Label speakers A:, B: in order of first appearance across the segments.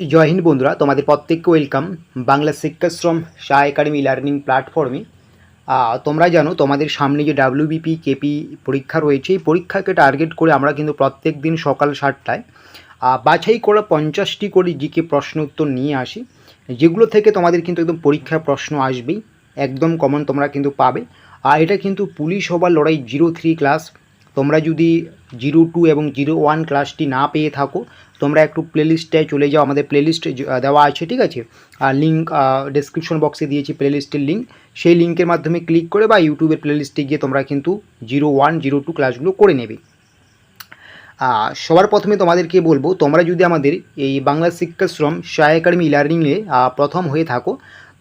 A: জয় হিন্দ বন্ধুরা, তোমাদের প্রত্যেককে welcome Bangla Shikshashram Shah academy learning প্ল্যাটফর্মে তোমরা জানো, তোমাদের সামনে যে ডাব্লিউবিপি কেপি পরীক্ষা রয়েছে, এই পরীক্ষাকে টার্গেট করে আমরা কিন্তু প্রত্যেক দিন সকাল সাতটায় বাছাই করা পঞ্চাশটি করে জিকে প্রশ্ন উত্তর নিয়ে আসি। যেগুলো থেকে তোমাদের কিন্তু একদম পরীক্ষার প্রশ্ন আসবেই, একদম কমন তোমরা কিন্তু পাবে। আর এটা কিন্তু পুলিশ হবার লড়াই জিরো থ্রি ক্লাস তোমরা যদি জিরো টু এবং জিরো ওয়ান ক্লাসটি না পেয়ে থাকো তোমরা একটু প্লেলিস্টে চলে যাও, আমাদের প্লেলিস্ট দেওয়া আছে, ঠিক আছে? আর লিঙ্ক ডেসক্রিপশন বক্সে দিয়েছি প্লেলিস্টের লিঙ্ক সেই লিঙ্কের মাধ্যমে ক্লিক করে বা ইউটিউবের প্লেলিস্টে গিয়ে তোমরা কিন্তু জিরো ওয়ান জিরো টু ক্লাসগুলো করে নেবে। সবার প্রথমে তোমাদেরকে বলব, তোমরা যদি আমাদের এই বাংলা শিক্ষাশ্রম সায় একাডেমি লার্নিংয়ে প্রথম হয়ে থাকো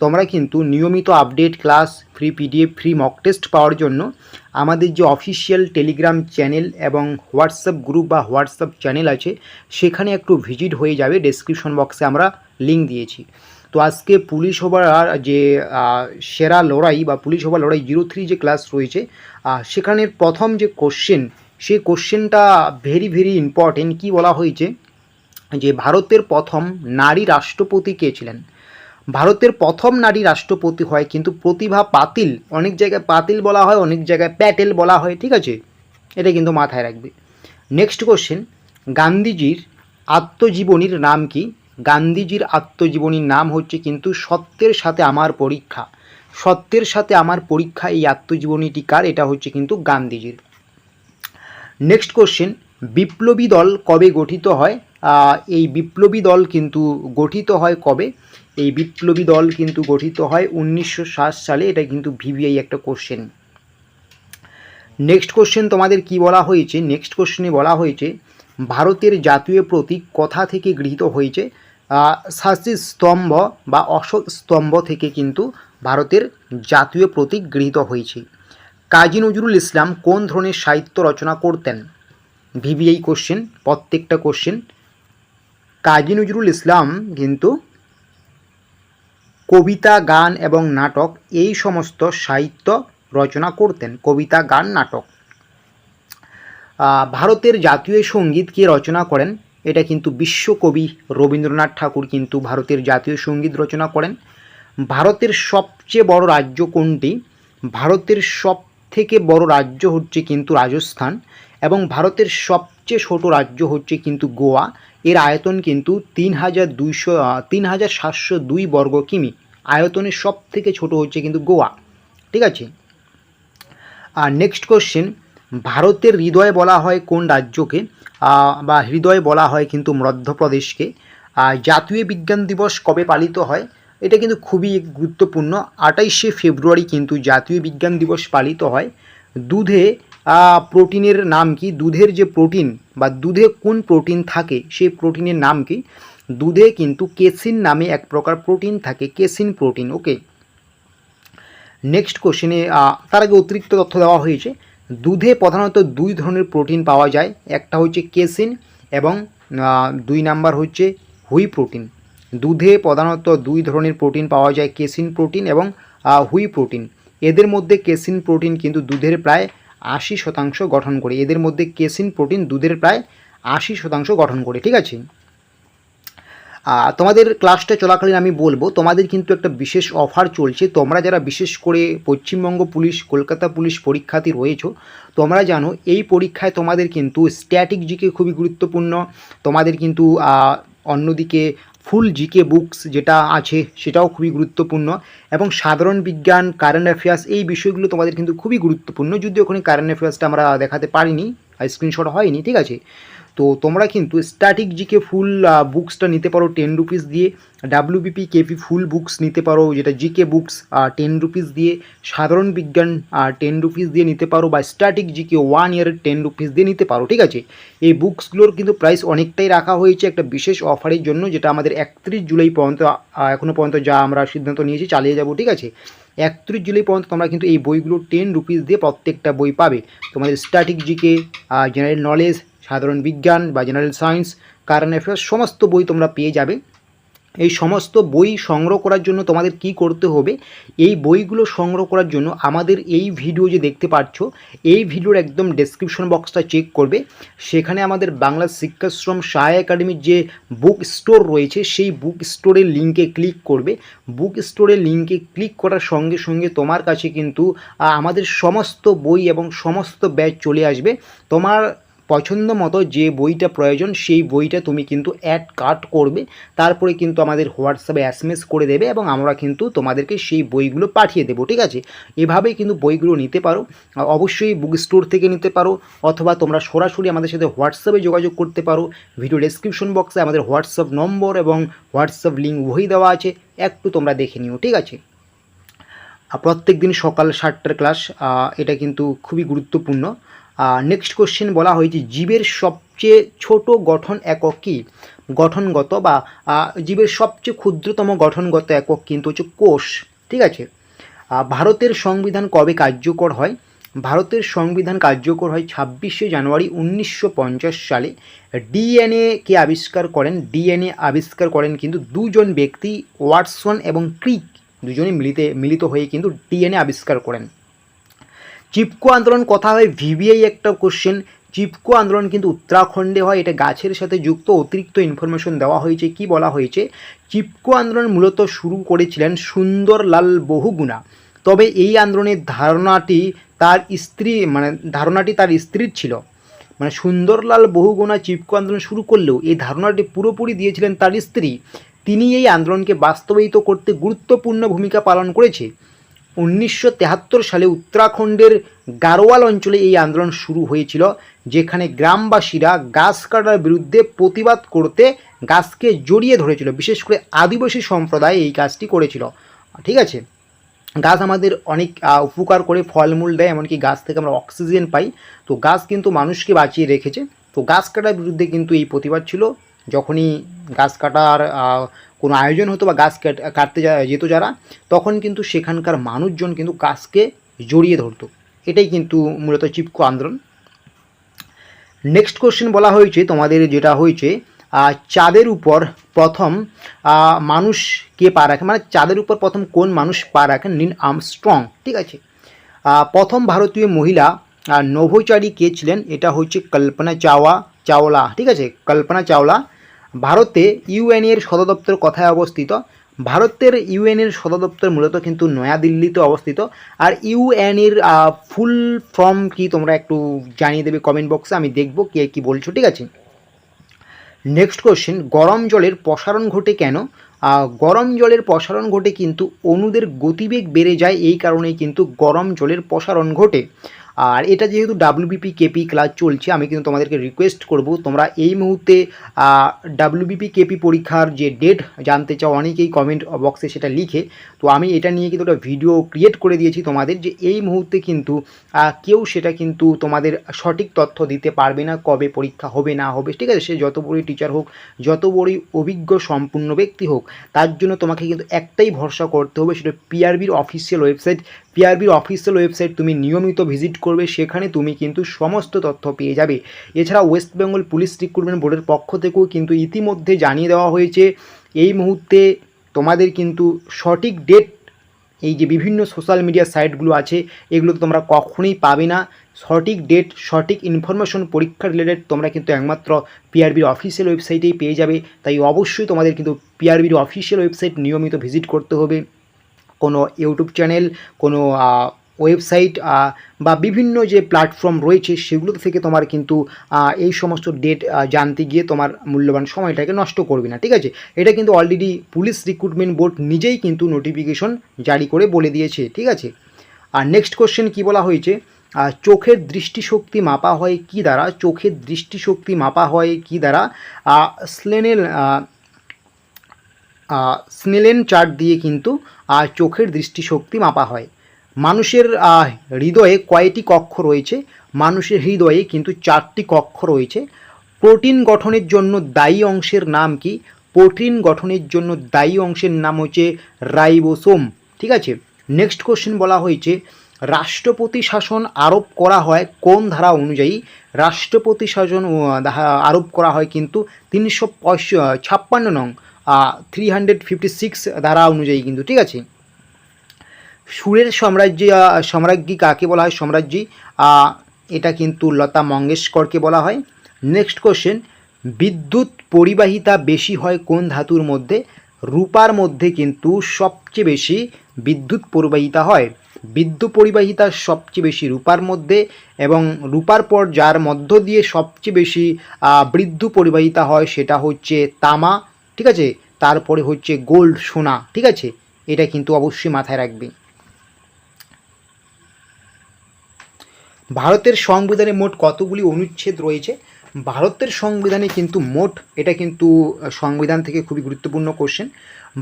A: তোমরা কিন্তু নিয়মিত update class free PDF free mock test পাওয়ার জন্য আমাদের যে অফিসিয়াল টেলিগ্রাম চ্যানেল এবং হোয়াটসঅ্যাপ গ্রুপ বা হোয়াটসঅ্যাপ চ্যানেল আছে, সেখানে একটু ভিজিট হয়ে যাবে। ডেসক্রিপশন বক্সে আমরা লিঙ্ক দিয়েছি। তো আজকে পুলিশ হবার যে সেরা লড়াই বা পুলিশ হবার লড়াই জিরো থ্রি যে ক্লাস রয়েছে সেখানের প্রথম যে কোশ্চেন সেই কোশ্চেনটা ভেরি ভেরি ইম্পর্টেন্ট কি বলা হয়েছে? যে ভারতের প্রথম নারী রাষ্ট্রপতি কে ছিলেন? ভারতের প্রথম নারী রাষ্ট্রপতি হয়, কিন্তু প্রতিভা পাতিল অনেক জায়গায় পাতিল বলা হয়, অনেক জায়গায় প্যাটেল বলা হয়, ঠিক আছে? এটা কিন্তু মাথায় রাখবে। নেক্সট কোশ্চেন গান্ধীজির আত্মজীবনীর নাম কি? গান্ধীজির আত্মজীবনীর নাম হচ্ছে কিন্তু সত্যের সাথে আমার পরীক্ষা। সত্যের সাথে আমার পরীক্ষা, এই আত্মজীবনীটি কার? এটা হচ্ছে কিন্তু গান্ধীজির। নেক্সট কোশ্চেন বিপ্লবী দল কবে গঠিত হয়? এই বিপ্লবী দল কিন্তু গঠিত হয় কবে? এই বিপ্লবী দল কিন্তু গঠিত হয় উনিশশো সাত সালে, এটা কিন্তু ভিভিআই একটা কোশ্চেন নেক্সট কোশ্চেন তোমাদের কি বলা হয়েছে? নেক্সট কোশ্চেনে বলা হয়েছে, ভারতের জাতীয় প্রতীক কথা থেকে গৃহীত হয়েছে শাস্তি স্তম্ভ বা অশোক স্তম্ভ থেকে কিন্তু ভারতের জাতীয় প্রতীক গৃহীত হয়েছে। কাজী নজরুল ইসলাম কোন ধরনের সাহিত্য রচনা করতেন? ভিভিআই কোশ্চেন প্রত্যেকটা কোশ্চেন কাজী নজরুল ইসলাম কিন্তু কবিতা, গান এবং নাটক, এই সমস্ত সাহিত্য রচনা করতেন। কবিতা, গান, নাটক। ভারতের জাতীয় সংগীত কে রচনা করেন, এটা কিন্তু বিশ্বকবি রবীন্দ্রনাথ ঠাকুর কিন্তু ভারতের জাতীয় সংগীত রচনা করেন। ভারতের সবচেয়ে বড় রাজ্য কোনটি? ভারতের সব থেকে বড় রাজ্য হচ্ছে কিন্তু রাজস্থান এবং ভারতের সবচেয়ে ছোট রাজ্য হচ্ছে কিন্তু গোয়া এর আয়তন কিন্তু তিন হাজার দুইশো তিন হাজার সাতশো দুই বর্গ কিমি। আয়তনের সব থেকে ছোট হচ্ছে কিন্তু গোয়া। ঠিক আছে? আর নেক্সট কোশ্চেন ভারতের হৃদয় বলা হয় কোন রাজ্যকে? বা হৃদয় বলা হয় কিন্তু মধ্যপ্রদেশকে। জাতীয় বিজ্ঞান দিবস কবে পালিত হয়? এটা কিন্তু খুবই গুরুত্বপূর্ণ। আটাইশে ফেব্রুয়ারি কিন্তু জাতীয় বিজ্ঞান দিবস পালিত হয়। দুধে প্রোটিনের নাম কি? দুধের যে প্রোটিন বা দুধে কোন প্রোটিন থাকে, সেই প্রোটিনের নাম কি? দুধে কিন্তু কেসিন নামে এক প্রকার প্রোটিন থাকে, কেসিন প্রোটিন, ওকে? নেক্সট কোশ্চেনে তার আগে অতিরিক্ত তথ্য দেওয়া হয়েছে। দুধে প্রধানত দুই ধরনের প্রোটিন পাওয়া যায়, একটা হচ্ছে কেসিন এবং দুই নাম্বার হচ্ছে হুই প্রোটিন। দুধে প্রধানত দুই ধরনের প্রোটিন পাওয়া যায়, কেসিন প্রোটিন এবং হুই প্রোটিন। এদের মধ্যে কেসিন প্রোটিন কিন্তু দুধের প্রায় আশি শতাংশ গঠন করে। এদের মধ্যে কেসিন, প্রোটিন দুধের প্রায় আশি শতাংশ গঠন করে, ঠিক আছে? তোমাদের ক্লাসটা চলাকালীন আমি বলব, তোমাদের কিন্তু একটা বিশেষ অফার চলছে। তোমরা যারা বিশেষ করে পশ্চিমবঙ্গ পুলিশ, কলকাতা পুলিশ পরীক্ষাতে রয়েছো, তোমরা জানো, এই পরীক্ষায় তোমাদের কিন্তু স্ট্যাটিক জিকে খুবই গুরুত্বপূর্ণ। তোমাদের কিন্তু অন্যদিকে ফুল জিকে বুকস যেটা আছে সেটাও খুবই গুরুত্বপূর্ণ এবং সাধারণ বিজ্ঞান কারেন্ট অ্যাফেয়ার্স এই বিষয়গুলো তোমাদের কিন্তু খুবই গুরুত্বপূর্ণ। যদিও ওখানে কারেন্ট অ্যাফেয়ার্সটা আমরা দেখাতে পারিনি আর স্ক্রিনশট হয়নি, ঠিক আছে? তো তোমরা কিন্তু স্ট্যাটিক জিকে ফুল বুকসটা নিতে পারো টেন রুপিস দিয়ে ডাব্লিউবিপি কেপি ফুল বুকস নিতে পারো, যেটা জিকে বুকস টেন রুপিস দিয়ে, সাধারণ বিজ্ঞান টেন রুপিস দিয়ে নিতে পারো বা স্ট্যাটিক জিকে ওয়ান ইয়ারের টেন রুপিস দিয়ে নিতে পারো, ঠিক আছে? এই বুকসগুলোর কিন্তু প্রাইস অনেকটাই রাখা হয়েছে একটা বিশেষ অফারের জন্য, যেটা আমাদের একত্রিশ জুলাই পর্যন্ত এখনও পর্যন্ত যা আমরা সিদ্ধান্ত নিয়েছি চালিয়ে যাব, ঠিক আছে? একত্রিশ জুলাই পর্যন্ত তোমরা কিন্তু এই বইগুলো টেন রুপিস দিয়ে প্রত্যেকটা বই পাবে। তোমাদের স্ট্যাটিক জিকে জেনারেল নলেজ সাধারণ বিজ্ঞান বা জেনারেল সায়েন্স কারেন্ট অ্যাফেয়ার্স সমস্ত বই তোমরা পেয়ে যাবে। এই সমস্ত বই সংগ্রহ করার জন্য তোমাদের কি করতে হবে? এই বইগুলো সংগ্রহ করার জন্য আমাদের এই ভিডিও যে দেখতে পাচ্ছ, এই ভিডিওর একদম ডেসক্রিপশন বক্সটা চেক করবে। সেখানে আমাদের বাংলা শিক্ষাশ্রম সহায় একাডেমির যে বুক স্টোর রয়েছে, সেই বুক স্টোরের লিঙ্কে ক্লিক করবে। বুক স্টোরের লিঙ্কে ক্লিক করার সঙ্গে সঙ্গে তোমার কাছে কিন্তু আমাদের সমস্ত বই এবং সমস্ত ব্যাচ চলে আসবে। তোমার পছন্দ মতো যে বইটা প্রয়োজন, সেই বইটা তুমি কিন্তু অ্যাড কাট করবে। তারপরে কিন্তু আমাদের হোয়াটসঅ্যাপে এস করে দেবে এবং আমরা কিন্তু তোমাদেরকে সেই বইগুলো পাঠিয়ে দেবো, ঠিক আছে? এভাবেই কিন্তু বইগুলো নিতে পারো। অবশ্যই বুক স্টোর থেকে নিতে পারো অথবা তোমরা সরাসরি আমাদের সাথে হোয়াটসঅ্যাপে যোগাযোগ করতে পারো। ভিডিও ডেসক্রিপশন বক্সে আমাদের হোয়াটসঅ্যাপ নম্বর এবং হোয়াটসঅ্যাপ লিঙ্ক উভয়ই দেওয়া আছে। একটু তোমরা দেখে নিও, ঠিক আছে? প্রত্যেক দিন সকাল সাতটার ক্লাস এটা কিন্তু খুবই গুরুত্বপূর্ণ। নেক্সট কোশ্চেন বলা হয়েছে, জীবের সবচেয়ে ছোট গঠন একক কী? গঠনগত বা জীবের সবচেয়ে ক্ষুদ্রতম গঠনগত একক কিন্তু হচ্ছে কোষ, ঠিক আছে? ভারতের সংবিধান কবে কার্যকর হয়? ভারতের সংবিধান কার্যকর হয় ছাব্বিশে জানুয়ারি উনিশশো পঞ্চাশ সালে। ডিএনএ কে আবিষ্কার করেন? ডিএনএ আবিষ্কার করেন কিন্তু দুজন ব্যক্তি, ওয়াটসন এবং ক্রিক। দুজনে মিলিতে, মিলিত হয়ে কিন্তু ডিএনএ আবিষ্কার করেন। চিপকো আন্দোলন কথা হয় ভিভিআই একটা কোশ্চেন চিপকো আন্দোলন কিন্তু উত্তরাখণ্ডে হয়, এটা গাছের সাথে যুক্ত, অতিরিক্ত ইনফরমেশন দেওয়া হয়েছে, কি বলা হয়েছে? চিপকো আন্দোলন মূলত শুরু করেছিলেন সুন্দরলাল বহুগুণা। তবে এই আন্দোলনের ধারণাটি তার স্ত্রী মানে ধারণাটি তার স্ত্রীর ছিল। মানে সুন্দরলাল বহুগুণা চিপকো আন্দোলন শুরু করলেও এই ধারণাটি পুরোপুরি দিয়েছিলেন তার স্ত্রী। তিনি এই আন্দোলনকে বাস্তবায়িত করতে গুরুত্বপূর্ণ ভূমিকা পালন করেছে। উনিশশো সালে উত্তরাখণ্ডের গারোয়াল অঞ্চলে এই আন্দোলন শুরু হয়েছিল, যেখানে গ্রামবাসীরা গাছ কাটার বিরুদ্ধে প্রতিবাদ করতে গাছকে জড়িয়ে ধরেছিল। বিশেষ করে আদিবাসী সম্প্রদায় এই কাজটি করেছিল। ঠিক আছে? গাছ আমাদের অনেক উপকার করে, ফলমূল দেয়, এমনকি গাছ থেকে আমরা অক্সিজেন পাই। তো গাছ কিন্তু মানুষকে বাঁচিয়ে রেখেছে। তো গাছ কাটার বিরুদ্ধে কিন্তু এই প্রতিবাদ ছিল। যখনই গাছ কাটার কোনো আয়োজন হতো বা গাছ কাট- কাটতে যেত যারা, তখন কিন্তু সেখানকার মানুষজন কিন্তু গাছকে জড়িয়ে ধরতো। এটাই কিন্তু মূলত চিপকো আন্দোলন। নেক্সট কোশ্চেন বলা হয়েছে, তোমাদের যেটা হয়েছে চাঁদের উপর প্রথম মানুষ কে পা রাখে? মানে চাঁদের উপর প্রথম কোন মানুষ পা রাখেন? নীল আর্মস্ট্রং ঠিক আছে? প্রথম ভারতীয় মহিলা নভোচারী কে ছিলেন? এটা হচ্ছে কল্পনা চাওয়া, চাওলা, ঠিক আছে? কল্পনা চাওলা ভারতে ইউএনের সদর দপ্তর কোথায় অবস্থিত? ভারতের ইউএনের সদর দপ্তর মূলত কিন্তু নয়াদিল্লিতে অবস্থিত। আর ইউএনের ফুল ফর্ম কি তোমরা একটু জানিয়ে দেবে কমেন্ট বক্সে আমি দেখব কে কি বলছো, ঠিক আছে? নেক্সট কোশ্চেন গরম জলের প্রসারণ ঘটে কেন? গরম জলের প্রসারণ ঘটে কিন্তু অণুদের গতিবেগ বেড়ে যায়, এই কারণেই কিন্তু গরম জলের প্রসারণ ঘটে। আর এটা যেহেতু ডাব্লিউবিপি কেপি ক্লাস চলছে, আমি কিন্তু তোমাদেরকে রিকোয়েস্ট করব, তোমরা এই মুহূর্তে ডাব্লিউবিপি কেপি পরীক্ষার যে ডেট জানতে চাও, অনেকেই কমেন্ট বক্সে সেটা লিখে, তো আমি এটা নিয়ে কিন্তু একটা ভিডিও ক্রিয়েট করে দিয়েছি তোমাদের যে এই মুহূর্তে কিন্তু কেউ সেটা কিন্তু তোমাদের সঠিক তথ্য দিতে পারবে না, কবে পরীক্ষা হবে না হবে, ঠিক আছে? সে যত বড়ই টিচার হোক, যত বড়ই অভিজ্ঞ সম্পূর্ণ ব্যক্তি হোক, তার জন্য তোমাকে কিন্তু একটাই ভরসা করতে হবে, সেটা পিআরবির অফিসিয়াল ওয়েবসাইট পিআরবির অফিসিয়াল ওয়েবসাইট তুমি নিয়মিত ভিজিট করবে, সেখানে তুমি কিন্তু সমস্ত তথ্য পেয়ে যাবে। এছাড়া ওয়েস্ট বেঙ্গল পুলিশ রিক্রুটমেন্ট বোর্ডের পক্ষ থেকেও কিন্তু ইতিমধ্যে জানিয়ে দেওয়া হয়েছে, এই মুহূর্তে তোমাদের কিন্তু সঠিক ডেট এই যে বিভিন্ন সোশ্যাল মিডিয়া সাইটগুলো আছে, এগুলো তোমরা কখনোই পাবে না। সঠিক ডেট সঠিক ইনফরমেশন পরীক্ষা রিলেটেড তোমরা কিন্তু একমাত্র পিআরবির অফিসিয়াল ওয়েবসাইটেই পেয়ে যাবে। তাই অবশ্যই তোমাদের কিন্তু পিআরবির অফিসিয়াল ওয়েবসাইট নিয়মিত ভিজিট করতে হবে। কোনো ইউটিউব চ্যানেল, কোনো ওয়েবসাইট বা বিভিন্ন যে প্ল্যাটফর্ম রয়েছে সেগুলো থেকে তোমার কিন্তু এই সমস্ত ডেট জানতে গিয়ে তোমার মূল্যবান সময়টাকে নষ্ট করবে না, ঠিক আছে? এটা কিন্তু অলরেডি পুলিশ রিক্রুটমেন্ট বোর্ড নিজেই কিন্তু নোটিফিকেশন জারি করে বলে দিয়েছে, ঠিক আছে? আর নেক্সট কোশ্চেন কি বলা হয়েছে? চোখের দৃষ্টিশক্তি মাপা হয় কি দ্বারা? চোখের দৃষ্টিশক্তি মাপা হয় কি দ্বারা? স্লেনেল স্নেলেন চার্ট দিয়ে কিন্তু চোখের দৃষ্টিশক্তি মাপা হয়। মানুষের হৃদয়ে কয়টি কক্ষ রয়েছে? মানুষের হৃদয়ে কিন্তু চারটি কক্ষ রয়েছে। প্রোটিন গঠনের জন্য দায়ী অংশের নাম কি? প্রোটিন গঠনের জন্য দায়ী অংশের নাম হচ্ছে রাইবোসোম। ঠিক আছে? নেক্সট কোশ্চেন বলা হয়েছে, রাষ্ট্রপতি শাসন আরোপ করা হয় কোন ধারা অনুযায়ী? রাষ্ট্রপতি শাসন আরোপ করা হয় কিন্তু তিনশো ছাপ্পান্ন নং। থ্রি হান্ড্রেড ফিফটি সিক্স ধারা অনুযায়ী কিন্তু, ঠিক আছে? সুরের সাম্রাজ্য সম্রাজ্ঞী কাকে বলা হয়? সম্রাজ্ঞী এটা কিন্তু লতা মঙ্গেশকরকে বলা হয়। নেক্সট কোশ্চেন বিদ্যুৎ পরিবাহিতা বেশি হয় কোন ধাতুর মধ্যে? রূপার মধ্যে কিন্তু সবচেয়ে বেশি বিদ্যুৎ পরিবাহিতা হয়। বিদ্যুৎ পরিবাহিতা সবচেয়ে বেশি রূপার মধ্যে এবং রূপার পর যার মধ্য দিয়ে সবচেয়ে বেশি বৃদ্ধ পরিবাহিতা হয় সেটা হচ্ছে তামা। ঠিক আছে? তারপরে হচ্ছে গোল্ড সোনা, ঠিক আছে? এটা কিন্তু অবশ্যই মাথায় রাখবে। ভারতের সংবিধানে মোট কতগুলি অনুচ্ছেদ রয়েছে? ভারতের সংবিধানে কিন্তু মোট, এটা কিন্তু সংবিধান থেকে খুবই গুরুত্বপূর্ণ কোশ্চেন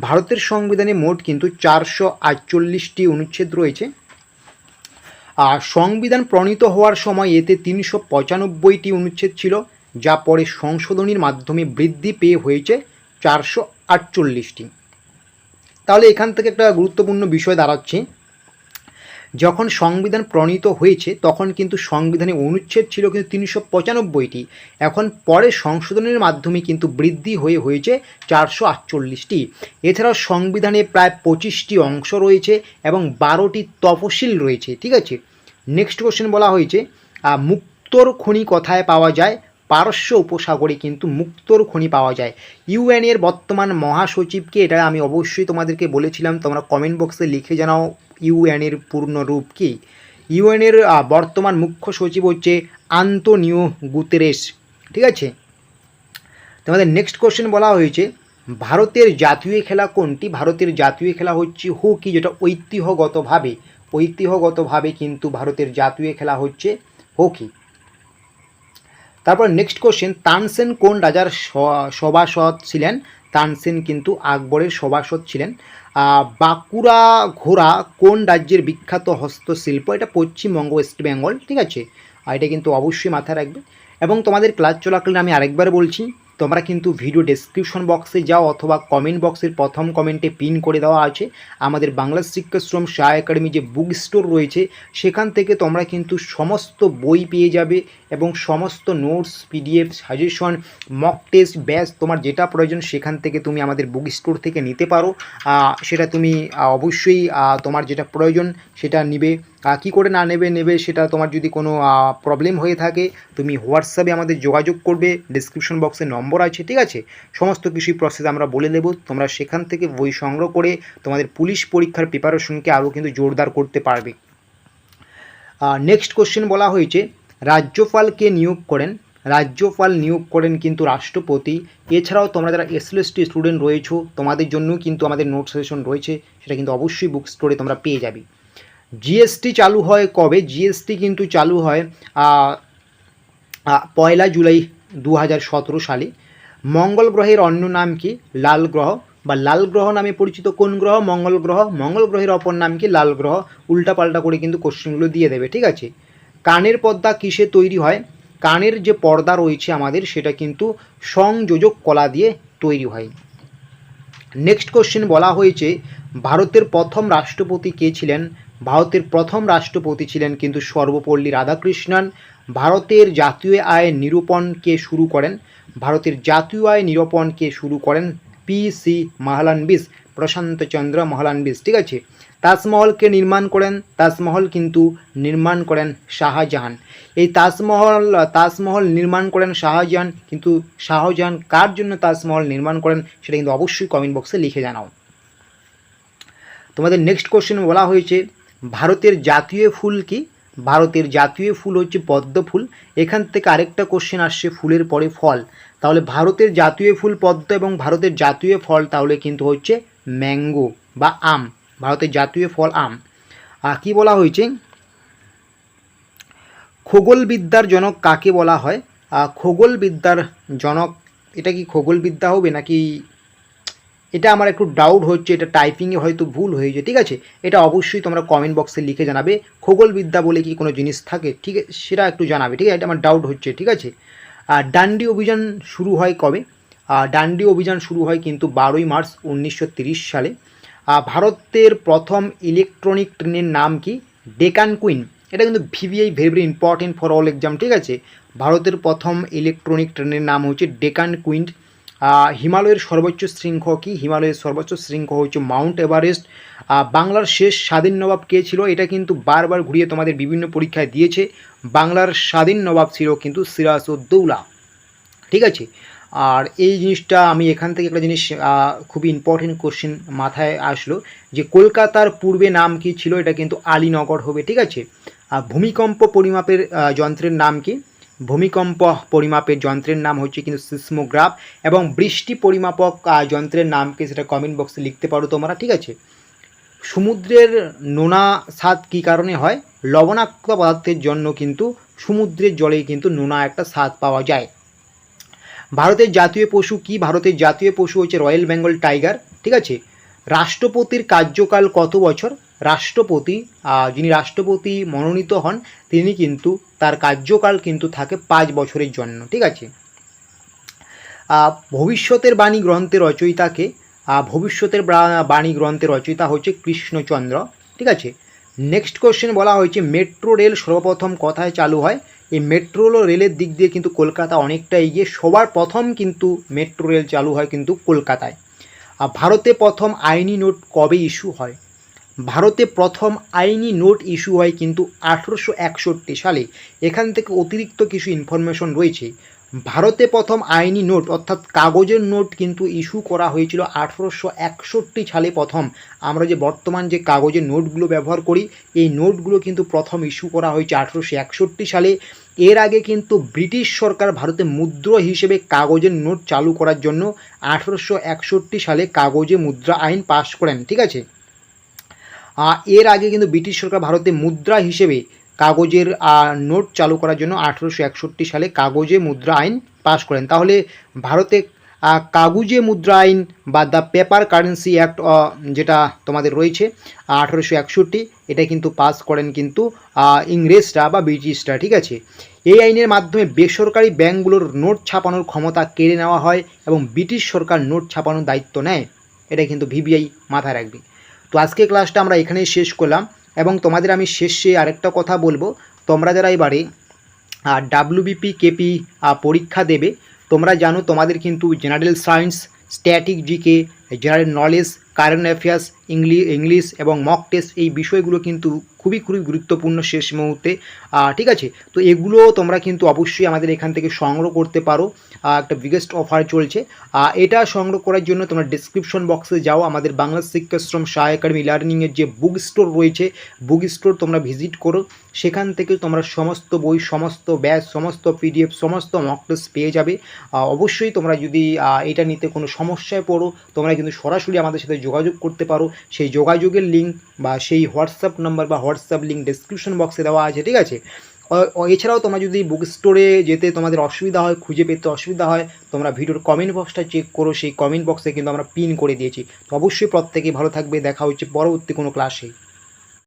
A: ভারতের সংবিধানে মোট কিন্তু চারশো আটচল্লিশটি অনুচ্ছেদ রয়েছে। আর সংবিধান প্রণীত হওয়ার সময় এতে তিনশো পঁচানব্বইটি অনুচ্ছেদ ছিল, যা পরে সংশোধনীর মাধ্যমে বৃদ্ধি পেয়ে হয়েছে। চারশো আটচল্লিশটি। তাহলে এখান থেকে একটা গুরুত্বপূর্ণ বিষয় দাঁড়াচ্ছে। যখন সংবিধান প্রণীত হয়েছে, তখন কিন্তু সংবিধানে অনুচ্ছেদ ছিল কিন্তু তিনশো পঁচানব্বইটি। এখন পরে সংশোধনের মাধ্যমে কিন্তু বৃদ্ধি হয়ে হয়েছে চারশো আটচল্লিশটি। এছাড়াও সংবিধানে প্রায় পঁচিশটি অংশ রয়েছে এবং বারোটি তফসিল রয়েছে, ঠিক আছে? নেক্সট কোশ্চেন বলা হয়েছে মুক্তোর খনি কোথায় পাওয়া যায়? পারস্য উপসাগরে কিন্তু মুক্তোর খনি পাওয়া যায়। ইউএন এর বর্তমান মহাসচিবকে এটা আমি অবশ্যই তোমাদেরকে বলেছিলাম, তোমরা কমেন্ট বক্সে লিখে জানাও ইউএন এর পূর্ণ রূপ কি। ইউএন এর বর্তমান মুখ্য সচিব হচ্ছে আন্তনিও গুতেরেস, ঠিক আছে? তোমাদের নেক্সট কোশ্চেন বলা হয়েছে, ভারতের জাতীয় খেলা কোনটি? ভারতের জাতীয় খেলা হচ্ছে হকি যেটা ঐতিহ্যগতভাবে ঐতিহ্যগতভাবে কিন্তু ভারতের জাতীয় খেলা হচ্ছে হকি। তারপর নেক্সট কোশ্চেন তানসেন কোন রাজার সভাসদ ছিলেন? তানসেন কিন্তু আকবরের সভাসদ ছিলেন। বাঁকুড়া ঘোড়া কোন রাজ্যের বিখ্যাত হস্তশিল্প? এটা পশ্চিমবঙ্গ ওয়েস্ট বেঙ্গল, ঠিক আছে? আর এটা কিন্তু অবশ্যই মাথায় রাখবে। এবং তোমাদের ক্লাস চলাকালীন আমি আরেকবার বলছি তোমরা কিন্তু ভিডিও ডেসক্রিপশন বক্সে যাও অথবা কমেন্ট বক্সের প্রথম কমেন্টে পিন করে দেওয়া আছে। আমাদের বাংলা শিক্ষাশ্রম সাহা একাডেমি যে বুক স্টোর রয়েছে, সেখান থেকে তোমরা কিন্তু সমস্ত বই পেয়ে যাবে এবং সমস্ত notes PDF suggestion mock test batch তোমার যেটা প্রয়োজন সেখান থেকে তুমি আমাদের বুক স্টোর থেকে নিতে পারো। সেটা তুমি অবশ্যই তোমার যেটা প্রয়োজন সেটা নিবে। কী করে না নেবে নেবে সেটা তোমার যদি কোনো প্রবলেম হয়ে থাকে, তুমি হোয়াটসঅ্যাপে আমাদের যোগাযোগ করবে ডিসক্রিপশন বক্সে নম্বর আছে, ঠিক আছে? সমস্ত কিছুই প্রসেস আমরা বলে দেবো, তোমরা সেখান থেকে বই সংগ্রহ করে তোমাদের পুলিশ পরীক্ষার প্রিপারেশনকে আরও কিন্তু জোরদার করতে পারবে। নেক্সট কোশ্চেন বলা হয়েছে রাজ্যপালকে নিয়োগ করেন? রাজ্যপাল নিয়োগ করেন কিন্তু রাষ্ট্রপতি, এছাড়াও তোমরা যারা এসএলএসটি স্টুডেন্ট রয়েছো, তোমাদের জন্যও কিন্তু আমাদের নোট সেশন রয়েছে, সেটা কিন্তু অবশ্যই বুক স্টোরে তোমরা পেয়ে যাবে। জিএসটি চালু হয় কবে? জিএসটি কিন্তু চালু হয় পয়লা জুলাই দু হাজার সতেরো সালে। মঙ্গল গ্রহের অন্য নাম কি? লাল গ্রহ। বা লাল গ্রহ নামে পরিচিত কোন গ্রহ? মঙ্গল গ্রহ। মঙ্গল গ্রহের অপর নাম কি? লাল গ্রহ। উল্টাপাল্টা করে কিন্তু কোশ্চেনগুলো দিয়ে দেবে, ঠিক আছে? কানের পর্দা কিসে তৈরি হয়? কানের যে পর্দা রয়েছে আমাদের, সেটা কিন্তু সংযোজক কলা দিয়ে তৈরি হয়। নেক্সট কোশ্চেন বলা হয়েছে, ভারতের প্রথম রাষ্ট্রপতি কে ছিলেন? ভারতের প্রথম রাষ্ট্রপতি ছিলেন কিন্তু সর্বপল্লী রাধাকৃষ্ণন। ভারতের জাতীয় আয় নিরূপণকে শুরু করেন? ভারতের জাতীয় আয় নিরূপণকে শুরু করেন? পি সি মাহালানবিস প্রশান্তচন্দ্র মাহালানবিস ঠিক আছে? তাজমহলকে নির্মাণ করেন? তাজমহল কিন্তু নির্মাণ করেন শাহজাহান। এই তাজমহল তাজমহল নির্মাণ করেন শাহজাহান, কিন্তু শাহজাহান কার জন্য তাজমহল নির্মাণ করেন সেটা কিন্তু অবশ্যই কমেন্ট বক্সে লিখে জানাও। তোমাদের নেক্সট কোশ্চেন বলা হয়েছে ভারতের জাতীয় ফুল কি? ভারতের জাতীয় ফুল হচ্ছে পদ্ম ফুল। এখান থেকে আরেকটা কোশ্চেন আসছে, ফুলের পরে ফল। তাহলে ভারতের জাতীয় ফুল পদ্ম এবং ভারতের জাতীয় ফল তাহলে কিন্তু হচ্ছে ম্যাঙ্গো বা আম। ভারতের জাতীয় ফল আম। আর কি বলা হয়েছে? খগোলবিদ্যার জনক কাকে বলা হয়? খগোলবিদ্যার জনক, এটা কি খগোলবিদ্যা হবে নাকি এটা আমার একটু ডাউট হচ্ছে এটা টাইপিংয়ে হয়তো ভুল হয়েছে ঠিক আছে? এটা অবশ্যই তোমরা কমেন্ট বক্সে লিখে জানাবে। খগোলবিদ্যা বলে কি কোনো জিনিস থাকে ঠিক আছে? সেটা একটু জানাবে ঠিক আছে? এটা আমার ডাউট হচ্ছে ঠিক আছে? আর ডান্ডি অভিযান শুরু হয় কবে? ডান্ডি অভিযান শুরু হয় কিন্তু বারোই মার্চ উনিশশো সালে। ভারতের প্রথম ইলেকট্রনিক ট্রেনের নাম কি? ডেকান কুইন এটা কিন্তু VVI very important for all exam ঠিক আছে? ভারতের প্রথম ইলেকট্রনিক ট্রেনের নাম হচ্ছে ডেকান কুইন আহ, হিমালয়ের সর্বোচ্চ শৃঙ্খ কি? হিমালয়ের সর্বোচ্চ শৃঙ্খ হচ্ছে মাউন্ট এভারেস্ট। বাংলার শেষ স্বাধীন নবাব কে ছিল? এটা কিন্তু বারবার ঘুরিয়ে তোমাদের বিভিন্ন পরীক্ষায় দিয়েছে। বাংলার স্বাধীন নবাব ছিল কিন্তু সিরাজউদ্দৌলা। ঠিক আছে? আর এই জিনিসটা আমি এখান থেকে একটা জিনিস খুবই ইম্পর্টেন্ট কোশ্চেন মাথায় আসলো যে কলকাতার পূর্বে নাম কি ছিল? এটা কিন্তু আলীনগর হবে। ঠিক আছে? ভূমিকম্প পরিমাপের যন্ত্রের নাম কি? ভূমিকম্প পরিমাপের যন্ত্রের নাম হচ্ছে কিন্তু সিসমোগ্রাফ এবং বৃষ্টি পরিমাপক যন্ত্রের নাম কি সেটা কমেন্ট বক্সে লিখতে পারো তোমরা, ঠিক আছে? সমুদ্রের নোনা স্বাদ কী কারণে হয়? লবণাক্ত পদার্থের জন্য কিন্তু সমুদ্রের জলে কিন্তু নোনা একটা স্বাদ পাওয়া যায়। ভারতের জাতীয় পশু কি? ভারতের জাতীয় পশু হচ্ছে রয়্যাল বেঙ্গল টাইগার, ঠিক আছে? রাষ্ট্রপতির কার্যকাল কত বছর? রাষ্ট্রপতি যিনি রাষ্ট্রপতি মনোনীত হন, তিনি কিন্তু তার কার্যকাল কিন্তু থাকে পাঁচ বছরের জন্য, ঠিক আছে? ভবিষ্যতের বাণী গ্রন্থের রচয়িতাকে ভবিষ্যতের বাণী গ্রন্থের রচয়িতা হচ্ছে কৃষ্ণচন্দ্র, ঠিক আছে? নেক্সট কোশ্চেন বলা হয়েছে, মেট্রো রেল সর্বপ্রথম কথায় চালু হয়? এই মেট্রো রেলের দিক দিয়ে কিন্তু কলকাতা অনেকটা এগিয়ে, সবার প্রথম কিন্তু মেট্রো রেল চালু হয় কিন্তু কলকাতায়। আর ভারতে প্রথম আইনি নোট কবে ইস্যু হয়? ভারতে প্রথম আইনি নোট ইস্যু হয় কিন্তু আঠেরোশো একষট্টি সালে। এখান থেকে অতিরিক্ত কিছু ইনফরমেশন রয়েছে। ভারতে প্রথম আইনি নোট, অর্থাৎ কাগজের নোট কিন্তু ইস্যু করা হয়েছিল আঠেরোশো একষট্টি সালে প্রথম। আমরা যে বর্তমান যে কাগজের নোটগুলো ব্যবহার করি, এই নোটগুলো কিন্তু প্রথম ইস্যু করা হয়েছে আঠেরোশো একষট্টি সালে। এর আগে কিন্তু ব্রিটিশ সরকার ভারতে মুদ্রা হিসেবে কাগজের নোট চালু করার জন্য আঠেরোশো একষট্টি সালে কাগজে মুদ্রা আইন পাশ করেন, ঠিক আছে? এর আগে কিন্তু ব্রিটিশ সরকার ভারতে মুদ্রা হিসেবে কাগজের নোট চালু করার জন্য আঠেরোশো একষট্টি সালে কাগজে মুদ্রা আইন পাশ করেন। তাহলে ভারতে কাগুজে মুদ্রা আইন বা দ্য পেপার কারেন্সি অ্যাক্ট যেটা তোমাদের রয়েছে, আঠেরোশো একষট্টি, এটা কিন্তু পাস করেন কিন্তু ইংরেজরা বা ব্রিটিশরা, ঠিক আছে? এই আইনের মাধ্যমে বেসরকারি ব্যাংকগুলোর নোট ছাপানোর ক্ষমতা কেড়ে নেওয়া হয় এবং ব্রিটিশ সরকার নোট ছাপানোর দায়িত্ব নেয়। এটা কিন্তু ভিবিআই মাথায় রাখবে। তো আজকে ক্লাসটা আমরা এখানেই শেষ করলাম এবং তোমাদের আমি শেষে আরেকটা কথা বলব। তোমরা যারা এবারে ডাব্লিউবিপি কেপি পরীক্ষা দেবে, তোমরা জানো তোমাদের কিন্তু general science static GK general knowledge current affairs English, English এবং মক টেস্ট এই বিষয়গুলো কিন্তু খুবই খুবই গুরুত্বপূর্ণ শেষ মুহূর্তে। ঠিক আছে? তো এগুলো তোমরা কিন্তু অবশ্যই আমাদের এখান থেকে সংগ্রহ করতে পারো। একটা বিগেস্ট অফার চলছে। এটা সংগ্রহ করার জন্য তোমরা ডিসক্রিপশন বক্সে যাও। আমাদের বাংলা শিক্ষাশ্রম সহায় একাডেমি লার্নিংয়ের যে বুক স্টোর রয়েছে বুক স্টোর তোমরা ভিজিট করো। সেখান থেকে তোমরা সমস্ত বই, সমস্ত ব্যাচ সমস্ত পিডিএফ সমস্ত মক টেস্ট পেয়ে যাবে। অবশ্যই তোমরা যদি এটা নিতে কোনো সমস্যায় পড়ো, তোমরা কিন্তু সরাসরি আমাদের সাথে যোগাযোগ করতে পারো। সেই যোগাযোগের লিঙ্ক বা সেই হোয়াটসঅ্যাপ নাম্বার বা হোয়াটসঅ্যাপ লিঙ্ক ডিসক্রিপশন বক্সে দেওয়া আছে, ঠিক আছে? এছাড়াও তোমরা যদি বুক স্টোরে যেতে তোমাদের অসুবিধা হয়, খুঁজে পেতে অসুবিধা হয়, তোমরা ভিডিওর কমেন্ট বক্সটা চেক করো, সেই কমেন্ট বক্সে কিন্তু আমরা পিন করে দিয়েছি। তো অবশ্যই প্রত্যেকে ভালো থাকবে, দেখা হচ্ছে পরবর্তী কোনো ক্লাসে